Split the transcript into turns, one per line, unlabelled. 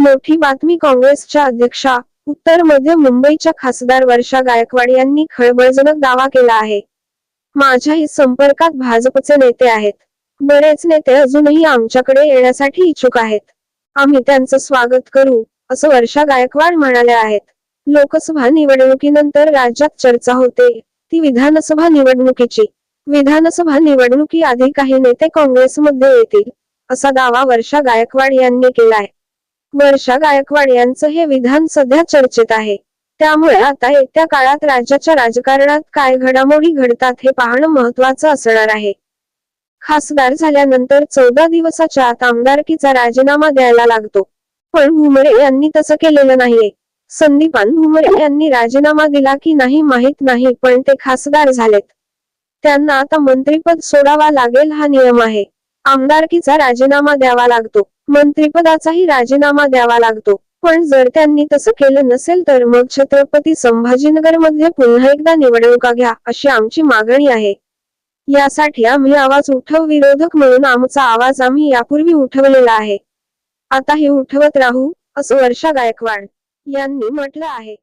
मोठी बातमी काँग्रेसच्या अध्यक्षा उत्तर मध्य मुंबईच्या खासदार वर्षा गायकवाड यांनी खळबळजनक दावा केला आहे. माझ्याही संपर्कात भाजपचे नेते आहेत. बरेच नेते अजूनही आमच्याकडे येण्यासाठी इच्छुक आहेत. आम्ही त्यांचं स्वागत करू असं वर्षा गायकवाड म्हणाल्या आहेत. लोकसभा निवडणुकीनंतर राज्यात चर्चा होते ती विधानसभा निवडणुकीची. विधानसभा निवडणुकी आधी काही नेते काँग्रेसमध्ये येतील असा दावा वर्षा गायकवाड यांनी केलाय. वर्षा गायकवाड यांचं हे विधान सध्या चर्चेत आहे. त्यामुळे आता येत्या काळात राज्याच्या राजकारणात काय घडामोडी घडतात हे पाहणं महत्वाचं असणार आहे. खासदार झाल्यानंतर चौदा दिवसाच्या आत आमदारकीचा राजीनामा द्यायला लागतो. पण भुमरे यांनी तसं केलेलं नाहीये. संदीपान भुमरे यांनी राजीनामा दिला की नाही माहीत नाही पण ते खासदार झालेत. त्यांना आता मंत्रीपद सोडावा लागेल हा नियम आहे. आमदारकीचा राजीनामा द्यावा लागतो. मंत्रिपदाचाही राजीनामा द्यावा लागतो. पण जर त्यांनी तसं केलं नसेल तर मग छत्रपती संभाजीनगरमध्ये पुन्हा एकदा निवडणुका घ्या अशी आमची मागणी आहे. यासाठी आम्ही आवाज उठव विरोधक म्हणून आमचा आवाज आम्ही यापूर्वी उठवलेला आहे. आता हे उठवत राहू असं वर्षा गायकवाड यांनी म्हटलं आहे.